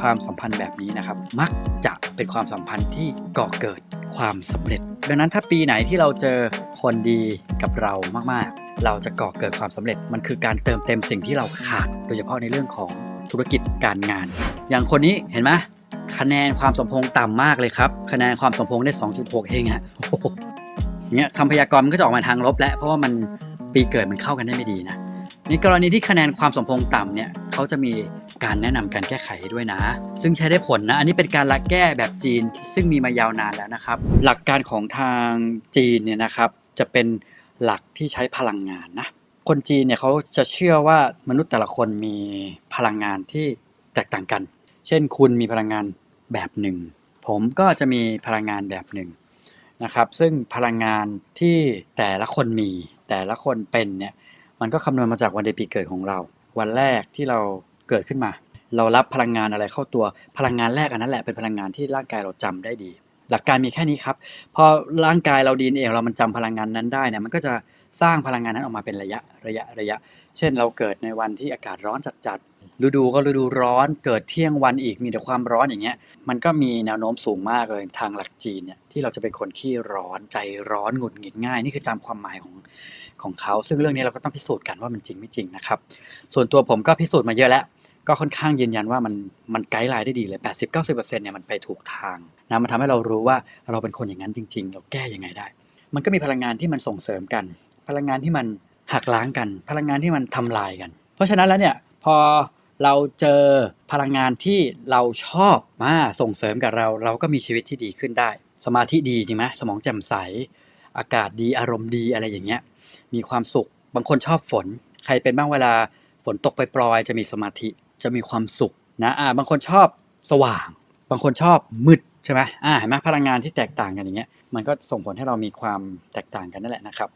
ความสัมพันธ์แบบนี้นะครับ มักจะเป็นความสัมพันธ์ที่ก่อเกิดความสำเร็จ ดังนั้นถ้าปีไหนที่เราเจอคนดีกับเรามากๆ เราจะก่อเกิดความสำเร็จ มันคือการเติมเต็มสิ่งที่เราขาด โดยเฉพาะในเรื่องของธุรกิจการงาน อย่างคนนี้เห็นไหมคะแนนความสมพงษ์ต่ำมากเลยครับ คะแนนความสมพงษ์ได้ 2.6 เองอะอย่างเงี้ยคำพยากรณ์มันก็จะออกมาทางลบ แล้วเพราะว่ามันปีเกิดมันเข้ากันได้ไม่ดีนะ ในกรณีที่คะแนนความสมพงษ์ต่ำเนี่ยเขาจะมีการแนะนำการแก้ไขด้วยนะ ซึ่งใช้ได้ผลนะ อันนี้เป็นการละแก้แบบจีน ซึ่งมีมายาวนานแล้วนะครับ หลักการของทางจีนเนี่ยนะครับจะเป็นหลักที่ใช้พลังงานนะ คนจีนเนี่ยเขาจะเชื่อว่ามนุษย์แต่ละคนมีพลังงานที่แตกต่างกัน เช่น คุณมีพลังงานแบบหนึ่ง ผมก็จะมีพลังงานแบบหนึ่งนะครับ ซึ่งพลังงานที่แต่ละคนมีแต่ละคนเป็นเนี่ย มันก็คำนวณมาจากวันเดือนปีเกิดของเรา วันแรกที่เราเกิดขึ้นมา เรารับพลังงานอะไรเข้าตัว พลังงานแรกอันนั้นแหละเป็นพลังงานที่ร่างกายเราจำได้ดี หลักการมีแค่นี้ครับ พอร่างกายเราดีเองเรามันจำพลังงานนั้นได้เนี่ยมันก็จะสร้างพลังงานนั้นออกมาเป็นระยะระยะระยะ เช่นเราเกิดในวันที่อากาศร้อนจัด ฤดูก็ฤดูร้อนเกิดเที่ยงวันอีกมีแต่ความร้อนอย่างเงี้ย มันก็มีแนวโน้มสูงมากเลยทางหลักจีนเนี่ยที่เราจะเป็นคนขี้ร้อนใจร้อนหงุดหงิดง่าย นี่คือตามความหมายของของเขา ซึ่งเรื่องนี้เราก็ต้องพิสูจน์กันว่ามันจริงไม่จริงนะครับ ส่วนตัวผมก็พิสูจน์มาเยอะแล้ว ก็ค่อนข้างยืนยันว่ามันมันไกด์ไลน์ได้ดีเลย 80-90%เนี่ยมันไปถูกทางนะมันทำให้เรารู้ว่าเราเป็นคนอย่างนั้นจริง ๆ เราแก้ยังไงได้ มันก็มีพลังงานที่มันส่งเสริมกัน พลังงานที่มันหักล้างกัน พลังงานที่มันทำลายกัน เพราะฉะนั้นแล้วเนี่ยพอ เราเจอพลังงานที่เราชอบมาส่งเสริมกับเรา เราก็มีชีวิตที่ดีขึ้นได้ สมาธิดีจริงไหมสมองแจ่มใส อากาศดีอารมณ์ดีอะไรอย่างเงี้ยมีความสุขบางคนชอบฝน ใครเป็นบ้างเวลาฝนตกไปปลอยจะมีสมาธิจะมีความสุขนะอ่าบางคนชอบสว่าง บางคนชอบมืดใช่ไหมอ่าเห็นไหมพลังงานที่แตกต่างกันอย่างเงี้ยมันก็ส่งผลให้เรามีความแตกต่างกันนั่นแหละนะครับ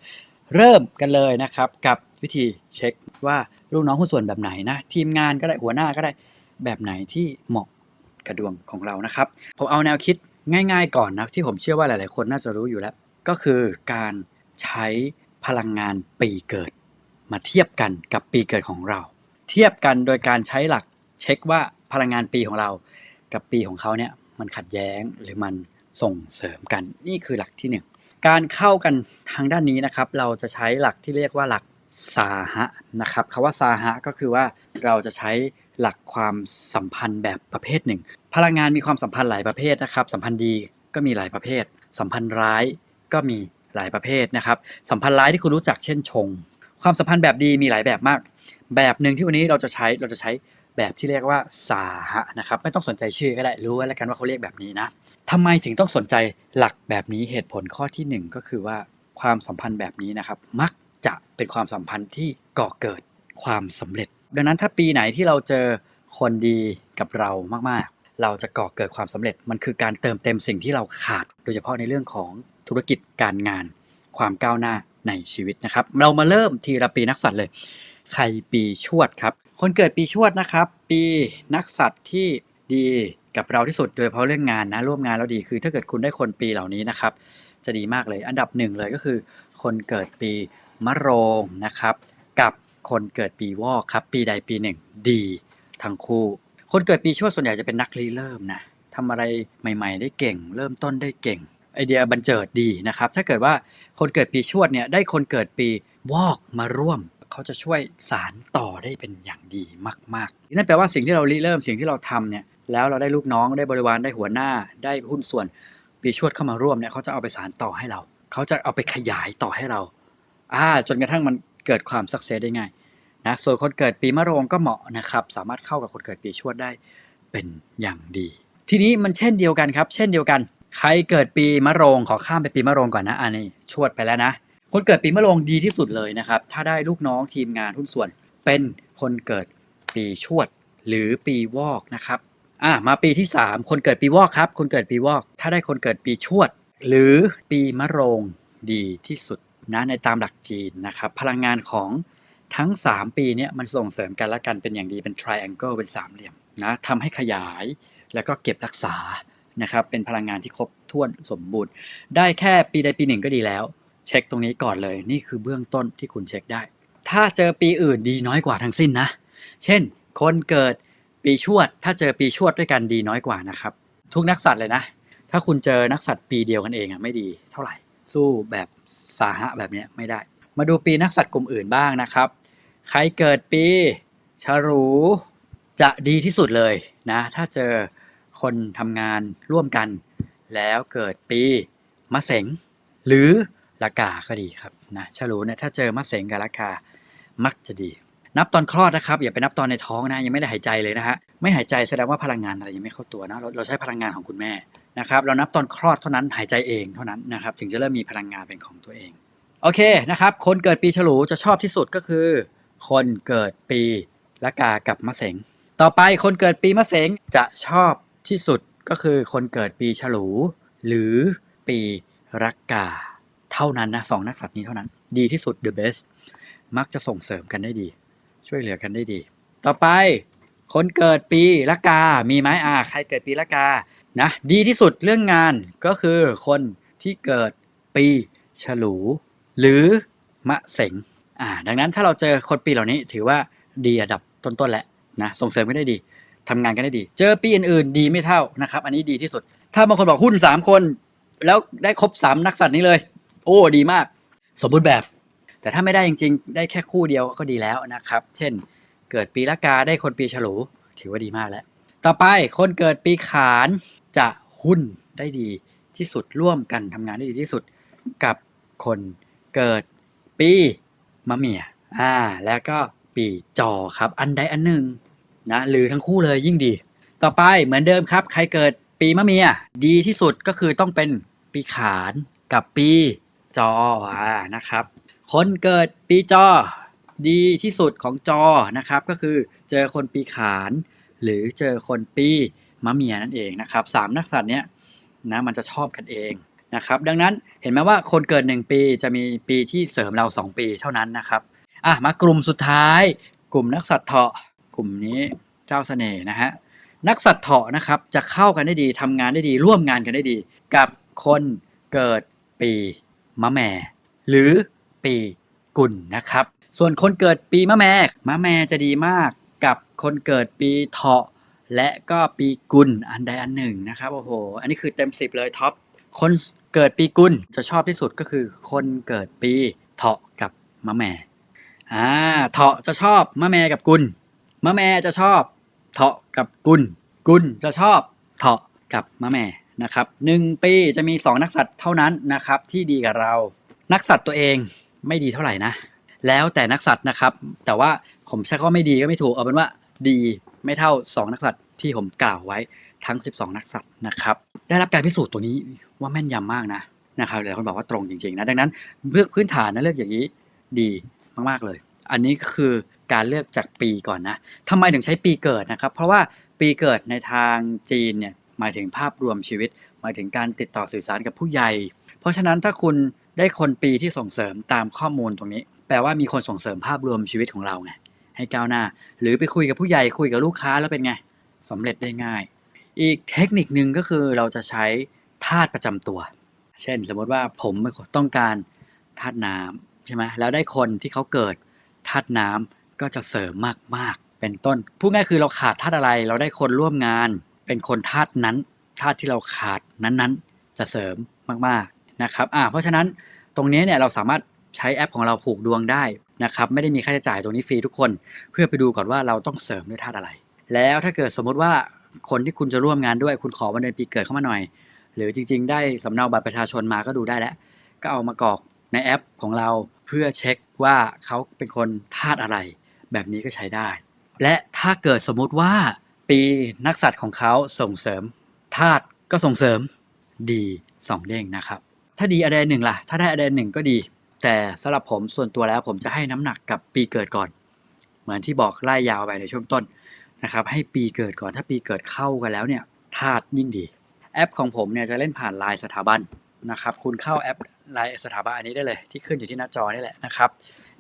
เริ่มกันเลยนะครับกับ วิธีเช็คว่าลูกน้องหุ้นส่วนแบบไหนนะ ทีมงานก็ได้หัวหน้าก็ได้แบบไหนที่เหมาะกับดวงของเรานะครับ ผมเอาแนวคิดง่าย ๆ ก่อนนะที่ผมเชื่อว่าหลาย ๆ คนน่าจะรู้อยู่แล้ว ก็คือการใช้พลังงานปีเกิด มาเทียบกันกับปีเกิดของเรา เทียบกันโดยการใช้หลักเช็คว่าพลังงานปีของเรา กับปีของเขาเนี่ยมันขัดแย้งหรือมันส่งเสริมกันนี่คือหลักที่หนึ่งการเข้ากันทางด้านนี้นะครับ เราจะใช้หลักที่เรียกว่าหลัก สาหะนะครับคำว่าสาหะก็คือว่าเราจะใช้หลักความสัมพันธ์แบบประเภทหนึ่ง พลังงานมีความสัมพันธ์หลายประเภทนะครับ สัมพันธ์ดีก็มีหลายประเภท สัมพันธ์ร้ายก็มีหลายประเภทนะครับ สัมพันธ์ร้ายที่คุณรู้จักเช่นชง ความสัมพันธ์แบบดีมีหลายแบบมาก แบบหนึ่งที่วันนี้เราจะใช้เราจะใช้แบบที่เรียกว่าสาหะนะครับไม่ต้องสนใจชื่อก็ได้รู้ไว้แล้วกันว่าเขาเรียกแบบนี้นะทำไมถึงต้องสนใจหลักแบบนี้เหตุผลข้อที่หนึ่งก็คือว่าความสัมพันธ์แบบนี้นะครับ มัก จะเป็นความสัมพันธ์ที่ก่อเกิดความสำเร็จ ดังนั้นถ้าปีไหนที่เราเจอคนดีกับเรามากๆ เราจะก่อเกิดความสำเร็จ มันคือการเติมเต็มสิ่งที่เราขาด โดยเฉพาะในเรื่องของธุรกิจการงาน ความก้าวหน้าในชีวิตนะครับ เรามาเริ่มทีละปีนักสัตว์เลย ใครปีชวดครับ คนเกิดปีชวดนะครับ ปีนักสัตว์ที่ดีกับเราที่สุดโดยเฉพาะเรื่องงานนะร่วมงานแล้วดีคือถ้าเกิดคุณได้คนปีเหล่านี้นะครับ จะดีมากเลย อันดับหนึ่งเลยก็คือ คนเกิดปี มะโรงนะครับ กับคนเกิดปีวอกครับ ปีใดปีหนึ่งดีทั้งคู่ คนเกิดปีชวดส่วนใหญ่จะเป็นนักรีเริ่มนะทำอะไรใหม่ ๆ ได้เก่ง เริ่มต้นได้เก่ง ไอเดียบันเจิดดีนะครับ ถ้าเกิดว่าคนเกิดปีชวดเนี่ยได้คนเกิดปีวอกมาร่วมเขาจะช่วยสารต่อได้เป็นอย่างดีมากๆนั่นแปลว่าสิ่งที่เราริเริ่มสิ่งที่เราทำเนี่ยแล้วเราได้ลูกน้องได้บริวารได้หัวหน้าได้หุ้นส่วน ปีชวดเข้ามาร่วมเนี่ยเขาจะเอาไปสารต่อให้เรา เขาจะเอาไปขยายต่อให้เรา อ่าจนกระทั่งมันเกิดความสักเซสได้ง่ายนะส่วนคนเกิดปีมะโรงก็เหมาะนะครับ สามารถเข้ากับคนเกิดปีชวดได้เป็นอย่างดี ทีนี้มันเช่นเดียวกันครับ เช่นเดียวกัน ใครเกิดปีมะโรงขอข้ามไปปีมะโรงก่อนนะอันนี้ชวดไปแล้วนะ คนเกิดปีมะโรงดีที่สุดเลยนะครับ ถ้าได้ลูกน้องทีมงานหุ้นส่วน เป็นคนเกิดปีชวด หรือปีวอกนะครับอะมาปีที่ 3 คนเกิดปีวอกครับ คนเกิดปีวอก ถ้าได้คนเกิดปีชวด หรือปีมะโรงดีที่สุด นะในตามหลักจีนนะครับ พลังงานของทั้ง 3 ปีเนี้ยมันส่งเสริมกันและกันเป็นอย่างดีเป็น triangle เป็นสามเหลี่ยมนะทำให้ขยายแล้วก็เก็บรักษานะครับเป็นพลังงานที่ครบถ้วนสมบูรณ์ ได้แค่ปีใดปีหนึ่งก็ดีแล้ว เช็คตรงนี้ก่อนเลย นี่คือเบื้องต้นที่คุณเช็คได้ ถ้าเจอปีอื่นดีน้อยกว่าทั้งสิ้นนะ เช่น คนเกิดปีชวด ถ้าเจอปีชวดด้วยกันดีน้อยกว่านะครับ ทุกนักสัตว์เลยนะ ถ้าคุณเจอนักสัตว์ปีเดียวกันเองอะไม่ดีเท่าไหร่ สู้แบบสาหะแบบนี้ไม่ได้ มาดูปีนักสัตว์กลุ่มอื่นบ้างนะครับ ใครเกิดปีฉลูจะดีที่สุดเลยนะ ถ้าเจอคนทำงานร่วมกัน แล้วเกิดปีมะเสงหรือละกาก็ดีครับนะฉลูเนี่ยถ้าเจอมะเสงกับละกามักจะดี นับตอนคลอดนะครับ อย่าไปนับตอนในท้องนะยังไม่ได้หายใจเลยนะฮะไม่หายใจแสดงว่าพลังงานอะไรยังไม่เข้าตัวนะเราเราใช้พลังงานของคุณแม่ นะครับเรานับตอนคลอดเท่านั้นหายใจเองเท่านั้นนะครับถึงจะเริ่มมีพลังงานเป็นของตัวเอง โอเคนะครับ คนเกิดปีฉลูจะชอบที่สุดก็คือ คนเกิดปีละกากับมะเสงต่อไปคนเกิดปีมะเสงจะชอบที่สุดก็คือคนเกิดปีฉลู หรือปีรักกา เท่านั้นนะสองนักสัตว์นี้เท่านั้น ดีที่สุด the best มักจะส่งเสริมกันได้ดี ช่วยเหลือกันได้ดี ต่อไป คนเกิดปีละกา มีไหมอ่าใครเกิดปีละกา นะดีที่สุดเรื่องงานก็คือคนที่เกิดปีฉลู หรือมะเสงอ่าดังนั้นถ้าเราเจอคนปีเหล่านี้ถือว่าดีอันดับต้นๆแหละนะส่งเสริมกันได้ดีทำงานกันได้ดี เจอปีอื่นๆ ดีไม่เท่านะครับ อันนี้ดีที่สุด ถ้าบางคนบอกหุ้น 3 คน แล้วได้ครบ 3 นักสัตว์นี้เลย โอ้ดีมาก สมบูรณ์แบบ แต่ถ้าไม่ได้จริงๆ ได้แค่คู่เดียวก็ดีแล้วนะครับ เช่น เกิดปีละกาได้คนปีฉลู ถือว่าดีมากแล้ว ต่อไปคนเกิดปีขาน จะหุ้นได้ดีที่สุดร่วมกันทำงานได้ดีที่สุดกับคนเกิดปีมะเมียอ่าแล้วก็ปีจอครับ อันใดอันหนึ่งนะหรือทั้งคู่เลยยิ่งดี ต่อไปเหมือนเดิมครับ ใครเกิดปีมะเมียดีที่สุดก็คือต้องเป็นปีขานกับปีจออ่านะครับ คนเกิดปีจอ ดีที่สุดของจอนะครับ ก็คือเจอคนปีขาน หรือเจอคนปี มะเมียนั่นเองนะครับสามนักสัตว์เนี้ยนะมันจะชอบกันเองนะครับ ดังนั้นเห็นไหมว่าคนเกิด 1 ปีจะมีปีที่เสริมเรา 2 ปีเท่านั้นนะครับอะมากลุ่มสุดท้าย กลุ่มนักสัตว์เถาะกลุ่มนี้เจ้าเสน่ห์นะฮะนักสัตว์เถาะนะครับจะเข้ากันได้ดีทำงานได้ดี ร่วมงานกันได้ดี กับคนเกิดปีมะแม่ หรือปีกุลนะครับ ส่วนคนเกิดปีมะแม่มะแม่จะดีมากกับคนเกิดปีเถาะ และก็ปีกุลอันใดอันหนึ่งนะครับโอ้โห อันนี้คือเต็มสิบเลยท็อปคนเกิดปีกุลจะชอบที่สุดก็คือคนเกิดปีเถาะกับมะแม่อ่าเถาะจะชอบมะแม่กับกุลมะแม่จะชอบเถาะกับกุลกุลจะชอบเถาะกับมะแม่นะครับหนึ่งปีจะมีสองนักสัตว์เท่านั้นนะครับที่ดีกับเรา นักสัตว์ตัวเองไม่ดีเท่าไหร่นะ แล้วแต่นักสัตว์นะครับ แต่ว่าผมใช้คำว่าไม่ดีก็ไม่ถูกเอาเป็นว่าดีไม่เท่า 2 นักสัตว์ ที่ผมกล่าวไว้ทั้ง 12 นักสัตว์นะครับ ได้รับการพิสูจน์ตัวนี้ว่าแม่นยำมากนะนะครับหลายคนบอกว่าตรงจริงๆนะดังนั้นเลือกพื้นฐานนะเลือกอย่างนี้ดีมากๆเลย อันนี้คือการเลือกจากปีก่อนนะทำไมถึงใช้ปีเกิดนะครับ เพราะว่าปีเกิดในทางจีนเนี่ยหมายถึงภาพรวมชีวิต หมายถึงการติดต่อสื่อสารกับผู้ใหญ่ เพราะฉะนั้นถ้าคุณได้คนปีที่ส่งเสริมตามข้อมูลตรงนี้ แปลว่ามีคนส่งเสริมภาพรวมชีวิตของเราไงให้ก้าวหน้า หรือไปคุยกับผู้ใหญ่คุยกับลูกค้าแล้วเป็นไง สำเร็จได้ง่าย อีกเทคนิคนึงก็คือเราจะใช้ธาตุประจำตัว เช่น สมมติว่าผมต้องการธาตุน้ำใช่ไหมแล้วได้คนที่เขาเกิดธาตุน้ำก็จะเสริมมากๆ เป็นต้นพูดง่ายคือเราขาดธาตุอะไร เราได้คนร่วมงาน เป็นคนธาตุนั้นธาตุที่เราขาดนั้นๆ จะเสริมมากๆนะครับอ่าเพราะฉะนั้นตรงนี้เนี่ยเราสามารถใช้แอปของเราผูกดวงได้นะครับไม่ได้มีค่าใช้จ่ายตรงนี้ฟรีทุกคน เพื่อไปดูก่อนว่าเราต้องเสริมด้วยธาตุอะไร แล้วถ้าเกิดสมมติว่าคนที่คุณจะร่วมงานด้วย คุณขอวันเดือนปีเกิดเข้ามาหน่อย หรือจริง ๆ ได้สำเนาบัตรประชาชนมาก็ดูได้แล้ว ก็เอามากรอกในแอปของเราเพื่อเช็คว่าเขาเป็นคนธาตุอะไร แบบนี้ก็ใช้ได้ และถ้าเกิดสมมุติว่าปีนักสัตว์ของเขาส่งเสริมธาตุก็ส่งเสริมดีสองเด้งนะครับ ถ้าดีอะไรหนึ่งล่ะ ถ้าได้อะไรหนึ่งก็ดี แต่สำหรับผมส่วนตัวแล้วผมจะให้น้ำหนักกับปีเกิดก่อน เหมือนที่บอกไล่ยาวไปในช่วงต้น นะครับให้ปีเกิดก่อนถ้าปีเกิดเข้ากันแล้วเนี่ยธาตุยิ่งดี แอปของผมเนี่ยจะเล่นผ่านไลน์สถาบันนะครับคุณเข้าแอปไลน์สถาบันอันนี้ได้เลย ที่ขึ้นอยู่ที่หน้าจอนี่แหละนะครับ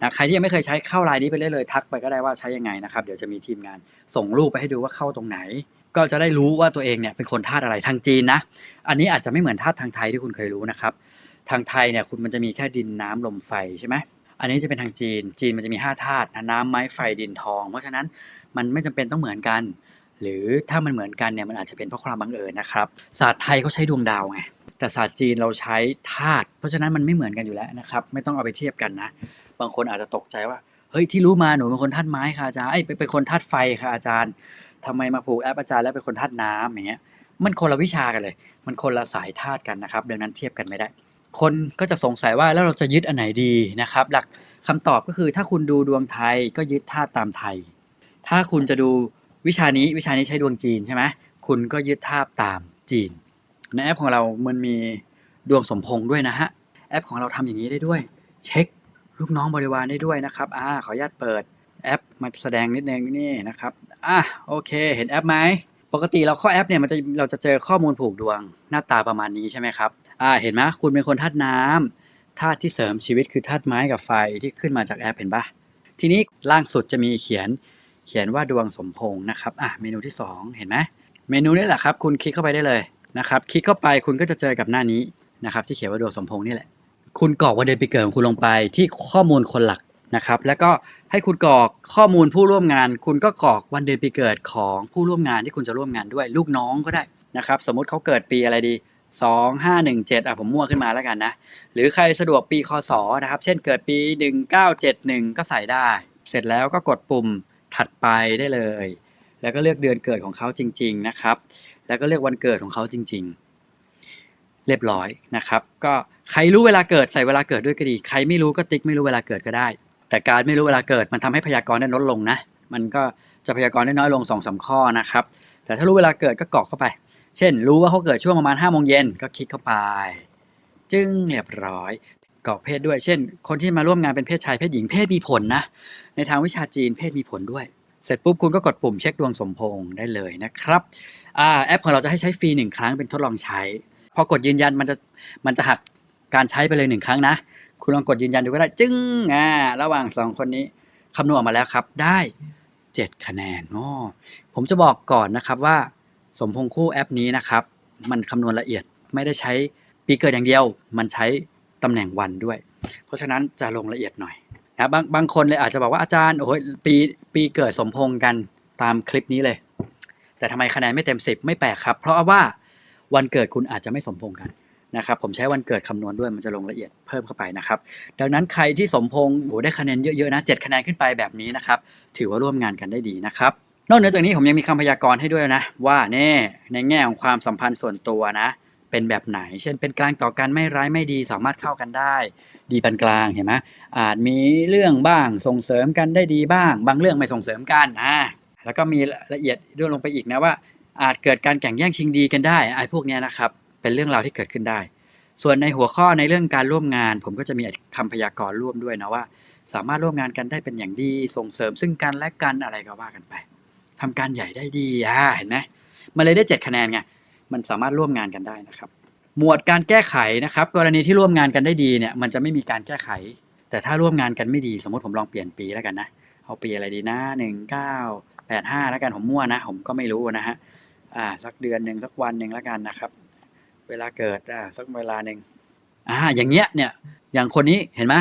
นะใครที่ยังไม่เคยใช้เข้าไลน์นี้ไปเลยเลยทักไปก็ได้ว่าใช้ยังไงนะครับเดี๋ยวจะมีทีมงานส่งรูปไปให้ดูว่าเข้าตรงไหน ก็จะได้รู้ว่าตัวเองเนี่ยเป็นคนธาตุอะไรทางจีนนะอันนี้อาจจะไม่เหมือนธาตุทางไทยที่คุณเคยรู้นะครับทางไทยเนี่ยคุณมันจะมีแค่ดินน้ำลมไฟใช่ไหม อันนี้จะเป็นทางจีน จีนมันจะมี5ธาตุน้ำไม้ไฟดินทอง เพราะฉะนั้นมันไม่จำเป็นต้องเหมือนกัน หรือถ้ามันเหมือนกันเนี่ยมันอาจจะเป็นเพราะความบังเอิญนะครับศาสตร์ไทยเขาใช้ดวงดาวไงแต่ศาสตร์จีนเราใช้ธาตุเพราะฉะนั้นมันไม่เหมือนกันอยู่แล้วนะครับ ไม่ต้องเอาไปเทียบกันนะ บางคนอาจจะตกใจว่าเฮ้ยที่รู้มาหนูเป็นคนธาตุไม้ค่ะอาจารย์เอ้เป็นคนธาตุไฟค่ะอาจารย์ทำไมมาผูกแอปอาจารย์แล้วเป็นคนธาตุน้ำอย่างเงี้ยมันคนละวิชากันเลย มันคนละสายธาตุกันนะครับดังนั้นเทียบกันไม่ได้ คนก็จะสงสัยว่าแล้วเราจะยึดอันไหนดีนะครับ หลักคำตอบก็คือถ้าคุณดูดวงไทยก็ยึดธาตุตามไทย ถ้าคุณจะดูวิชานี้วิชานี้ใช้ดวงจีนใช่ไหมคุณก็ยึดธาตุตามจีน ในแอปของเรามันมีดวงสมพงษ์ด้วยนะฮะแอปของเราทำอย่างนี้ได้ด้วย เช็คลูกน้องบริวารได้ด้วยนะครับอ่าขออนุญาตเปิดแอปมาแสดงนิดนึงนี่นะครับอะโอเค เห็นแอปไหมปกติเราเข้าแอปเนี่ยมันจะเราจะเจอข้อมูลผูกดวงหน้าตาประมาณนี้ใช่ไหมครับ อ่าเห็นไหมคุณเป็นคนธาตุน้ำธาตุที่เสริมชีวิตคือธาตุไม้กับไฟที่ขึ้นมาจากแอปเห็นปะทีนี้ล่างสุดจะมีเขียนเขียนว่าดวงสมพงษ์นะครับอะเมนูที่ 2 เห็นไหมเมนูนี้แหละครับคุณคลิกเข้าไปได้เลยนะครับคลิกเข้าไปคุณก็จะเจอกับหน้านี้นะครับที่เขียนว่าดวงสมพงษ์นี่แหละ คุณกรอกวันเดือนปีเกิดของคุณลงไปที่ข้อมูลคนหลักนะครับแล้วก็ให้คุณกรอกข้อมูลผู้ร่วมงาน คุณก็กรอกวันเดือนปีเกิดของผู้ร่วมงานที่คุณจะร่วมงานด้วยลูกน้องก็ได้นะครับสมมติเขาเกิดปีอะไรดี 2 5 1 7อะผมมั่วขึ้นมาแล้วกันนะ หรือใครสะดวกปีคศนะครับ เช่นเกิดปี 1971 ก็ใส่ได้ เสร็จแล้วก็กดปุ่มถัดไปได้เลย แล้วก็เลือกเดือนเกิดของเขาจริง ๆนะครับ แล้วก็เลือกวันเกิดของเขาจริง ๆ เรียบร้อยนะครับ ก็ใครรู้เวลาเกิดใส่เวลาเกิดด้วยก็ดี ใครไม่รู้ก็ติ๊กไม่รู้เวลาเกิดก็ได้ แต่การไม่รู้เวลาเกิดมันทำให้พยากรณ์ได้ลดลงนะ มันก็จะพยากรณ์ได้น้อยลง2อสข้อนะครับ แต่ถ้ารู้เวลาเกิดก็กรอกเข้าไป เช่น รู้ว่าเขาเกิดช่วงประมาณ5้าโมงเย็นก็คลิกเข้าไป จึงเรียบร้อยกรอกเพศด้วย เช่น คนที่มาร่วมงานเป็นเพศชายเพศหญิงเพศมีผลนะ ในทางวิชาจีนเพศมีผลด้วย เสร็จปุ๊บคุณก็กดปุ่มเช็คดวงสมพงษ์ได้เลยนะครับอแอปของเราจะให้ใช้ฟรีหนึ่งครั้งเป็นทดลองใช้ พอกดยืนยันมันจะมันจะหักการใช้ไปเลยหนึ่งครั้งนะ คุณลองกดยืนยันดูก็ได้ จึ้งอ่าระหว่างสองคนนี้คำนวณออกมาแล้วครับ ได้ 7 คะแนนอ๋อผมจะบอกก่อนนะครับว่า สมพงษ์คู่แอปนี้นะครับ มันคำนวณละเอียดไม่ได้ใช้ปีเกิดอย่างเดียว มันใช้ตำแหน่งวันด้วย เพราะฉะนั้นจะลงละเอียดหน่อยนะบางบางคนเลยอาจจะบอกว่าอาจารย์โอ้ยปีปีเกิดสมพงกันตามคลิปนี้เลย แต่ทำไมคะแนนไม่เต็ม 10 ไม่แปลกครับ เพราะว่าวันเกิดคุณอาจจะไม่สมพงกันนะครับผมใช้วันเกิดคำนวณด้วยมันจะลงละเอียดเพิ่มเข้าไปนะครับ ดังนั้นใครที่สมพงษ์โอ้ได้คะแนนเยอะๆนะ7คะแนนขึ้นไปแบบนี้นะครับ ถือว่าร่วมงานกันได้ดีนะครับ นอกเหนือจากนี้ผมยังมีคำพยากรณ์ให้ด้วยนะ ว่าแน่ในแง่ของความสัมพันธ์ส่วนตัวนะ เป็นแบบไหน เช่นเป็นกลางต่อกันไม่ร้ายไม่ดี สามารถเข้ากันได้ ดีปานกลางเห็นไหมอาจมีเรื่องบ้างส่งเสริมกันได้ดีบ้าง บางเรื่องไม่ส่งเสริมกันอ่าแล้วก็มีละเอียดด้วยลงไปอีกนะว่า อาจเกิดการแข่งแย่งชิงดีกันได้ไอ้พวกเนี้ยนะครับเป็นเรื่องราวที่เกิดขึ้นได้ ส่วนในหัวข้อในเรื่องการร่วมงาน ผมก็จะมีคำพยากรณ์ร่วมด้วยนะว่า สามารถร่วมงานกันได้เป็นอย่างดีส่งเสริมซึ่งกันและกันอะไรก็ว่ากันไป ทำการใหญ่ได้ดีอ่าเห็นไหมมันเลยได้ 7 คะแนนไงมันสามารถร่วมงานกันได้นะครับ หมวดการแก้ไขนะครับ กรณีที่ร่วมงานกันได้ดีเนี่ยมันจะไม่มีการแก้ไข แต่ถ้าร่วมงานกันไม่ดี สมมติผมลองเปลี่ยนปีแล้วกันนะเอาปีอะไรดีนะหนึ่งเก้าแปดห้าแล้วกันผมมั่วนะ ผมก็ไม่รู้นะฮะอ่าสักเดือนหนึ่งสักวันหนึ่งแล้วกันนะครับ เวลาเกิดอ่าสักเวลาหนึ่งอ่าอย่างเงี้ยเนี่ยอย่างคนนี้เห็นไหม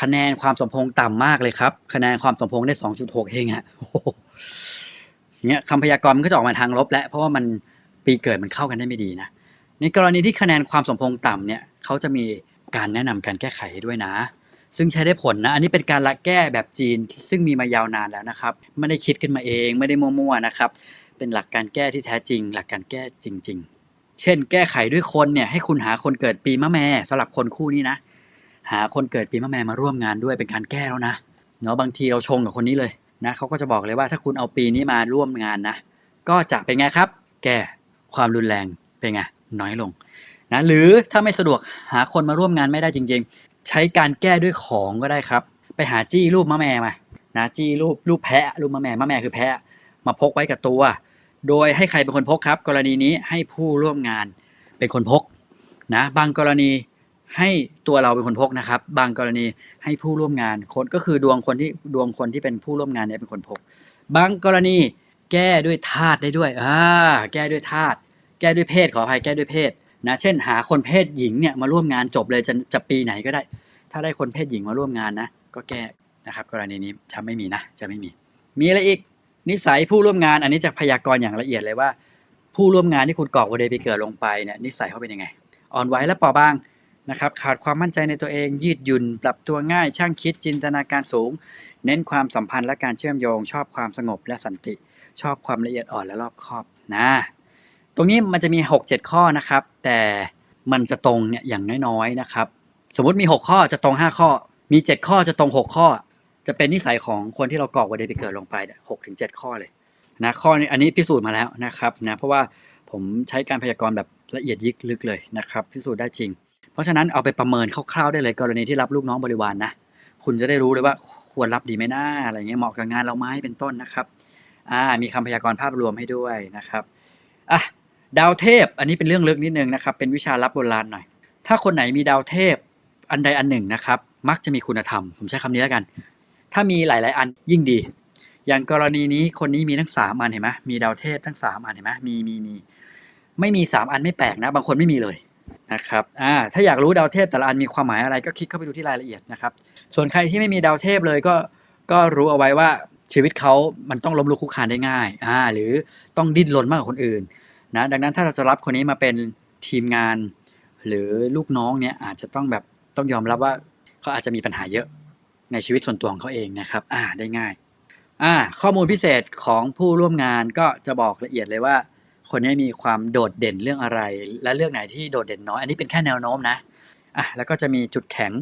คะแนนความสมพงษ์ต่ำมากเลยครับ คะแนนความสมพงษ์ได้สองจุดหกเองอะโอ้โหอย่าง เงี้ยคำพยากรณ์มันก็จะออกมาทางลบแล้วเพราะว่ามันปีเกิดมันเข้ากันได้ไม่ดีนะในกรณีที่คะแนนความสมพงษ์ต่ำเนี่ยเขาจะมีการแนะนำการแก้ไขด้วยนะ ซึ่งใช้ได้ผลนะอันนี้เป็นการละแก้แบบจีนซึ่งมีมายาวนานแล้วนะครับ ไม่ได้คิดขึ้นมาเองไม่ได้มั่วๆนะครับ เป็นหลักการแก้ที่แท้จริง หลักการแก้จริง ๆ เช่น แก้ไขด้วยคนเนี่ยให้คุณหาคนเกิดปีมะแม่สำหรับคนคู่นี้นะ หาคนเกิดปีมะแม่มาร่วมงานด้วยเป็นการแก้แล้วนะเนาะบางทีเราชงกับคนนี้เลย นะเขาก็จะบอกเลยว่าถ้าคุณเอาปีนี้มาร่วมงานนะ ก็จะเป็นไงครับ แก้ความรุนแรงเป็นไงน้อยลงนะหรือถ้าไม่สะดวกหาคนมาร่วมงานไม่ได้จริง ๆ ใช้การแก้ด้วยของก็ได้ครับ ไปหาจี้รูปมะแม่มานะจี้รูปรูปแพะรูปมะแม่มะแม่คือแพะมาพกไว้กับตัว โดยให้ใครเป็นคนพกครับ กรณีนี้ให้ผู้ร่วมงานเป็นคนพกนะบางกรณี ให้ตัวเราเป็นคนพกนะครับ บางกรณีให้ผู้ร่วมงานคนก็คือดวงคนที่ดวงคนที่เป็นผู้ร่วมงานเนี่ยเป็นคนพก บางกรณีแก้ด้วยธาตุได้ด้วยอ่าแก้ด้วยธาตุแก้ด้วยเพศขออภัยแก้ด้วยเพศนะเช่น หาคนเพศหญิงเนี่ยมาร่วมงานจบเลยจะจะปีไหนก็ได้ ถ้าได้คนเพศหญิงมาร่วมงานนะ ก็แก้นะครับ กรณีนี้จะไม่มีนะ จะไม่มี มีอะไรอีก นิสัยผู้ร่วมงานอันนี้จะพยากรณ์อย่างละเอียดเลยว่า ผู้ร่วมงานที่คุณกรอกวันเดย์ไปเกิดลงไปเนี่ยนิสัยเขาเป็นยังไง อ่อนไหวและเปราะบาง นะครับขาดความมั่นใจในตัวเอง ยืดหยุ่น ปรับตัวง่าย ช่างคิดจินตนาการสูง เน้นความสัมพันธ์และการเชื่อมโยง ชอบความสงบและสันติ ชอบความละเอียดอ่อนและรอบคอบนะตรงนี้มันจะมี 6-7 ข้อนะครับ แต่มันจะตรงเนี่ยอย่างน้อยๆนะครับ สมมติมี 6 ข้อจะตรง 5 ข้อ มี 7 ข้อจะตรง 6 ข้อ จะเป็นนิสัยของคนที่เรากรอกวันเดย์ไปเกิดลงไปเนี่ยหกถึงเจ็ดข้อเลยนะข้อนี้อันนี้พิสูจน์มาแล้วนะครับนะเพราะว่าผมใช้การพยากรณ์แบบละเอียดยิกลึกเลยนะครับ พิสูจน์ได้จริง เพราะฉะนั้นเอาไปประเมินคร่าวๆได้เลยกรณีที่รับลูกน้องบริวารนนะคุณจะได้รู้เลยว่าควรรับดีไหมน้าอะไรเงี้ยเหมาะกับงานเราไหมเป็นต้นนะครับอ่ามีคำพยากรณ์ภาพรวมให้ด้วยนะครับอะดาวเทพอันนี้เป็นเรื่องลึกนิดนึงนะครับ เป็นวิชาลับโบราณหน่อย ถ้าคนไหนมีดาวเทพอันใดอันหนึ่งนะครับ มักจะมีคุณธรรม ผมใช้คำนี้แล้วกัน ถ้ามีหลาย ๆ อันยิ่งดี อย่างกรณีนี้คนนี้มีทั้งสามอันเห็นไหมมีดาวเทพทั้งสามอันเห็นไหมมีมีมีไม่มีสามอันไม่แปลกนะ บางคนไม่มีเลย นะครับอ่าถ้าอยากรู้ดาวเทพแต่ละอันมีความหมายอะไรก็คลิกเข้าไปดูที่รายละเอียดนะครับ ส่วนใครที่ไม่มีดาวเทพเลยก็ก็รู้เอาไว้ว่าชีวิตเขามันต้องล้มลุกคลุกคานได้ง่ายอ่าหรือต้องดิ้นรนมากกว่าคนอื่นนะดังนั้นถ้าเราจะรับคนนี้มาเป็นทีมงาน หรือลูกน้องเนี่ยอาจจะต้องแบบต้องยอมรับว่าเขาอาจจะมีปัญหาเยอะในชีวิตส่วนตัวของเขาเองนะครับอ่าได้ง่ายอ่าข้อมูลพิเศษของผู้ร่วมงานก็จะบอกละเอียดเลยว่า คนนี้มีความโดดเด่นเรื่องอะไร และเรื่องไหนที่โดดเด่นน้อย อันนี้เป็นแค่แนวโน้มนะอะแล้วก็จะมีจุดแข็ง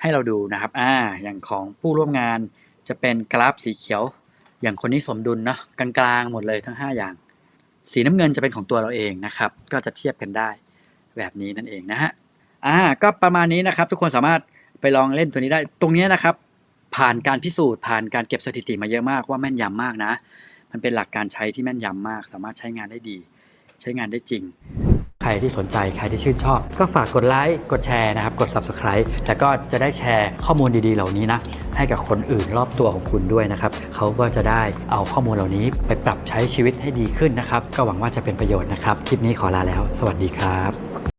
ให้เราดูนะครับอ่าอย่างของผู้ร่วมงานจะเป็นกราฟสีเขียว อย่างคนนี้สมดุลเนาะกลางๆหมดเลยทั้ง 5 อย่าง สีน้ำเงินจะเป็นของตัวเราเองนะครับ ก็จะเทียบกันได้แบบนี้นั่นเองนะฮะอ่าก็ประมาณนี้นะครับ ทุกคนสามารถไปลองเล่นตัวนี้ได้ตรงนี้นะครับ ผ่านการพิสูจน์ผ่านการเก็บสถิติมาเยอะมากว่าแม่นยำมากนะ มันเป็นหลักการใช้ที่แม่นยำมาก สามารถใช้งานได้ดี ใช้งานได้จริง ใครที่สนใจใครที่ชื่นชอบ ก็ฝากกดไลค์กดแชร์นะครับ กด Subscribe แล้วก็จะได้แชร์ข้อมูลดีๆ เหล่านี้นะ ให้กับคนอื่นรอบตัวของคุณด้วยนะครับเขาก็จะได้เอาข้อมูลเหล่านี้ไปปรับใช้ชีวิตให้ดีขึ้นนะครับ ก็หวังว่าจะเป็นประโยชน์นะครับคลิปนี้ขอลาแล้ว สวัสดีครับ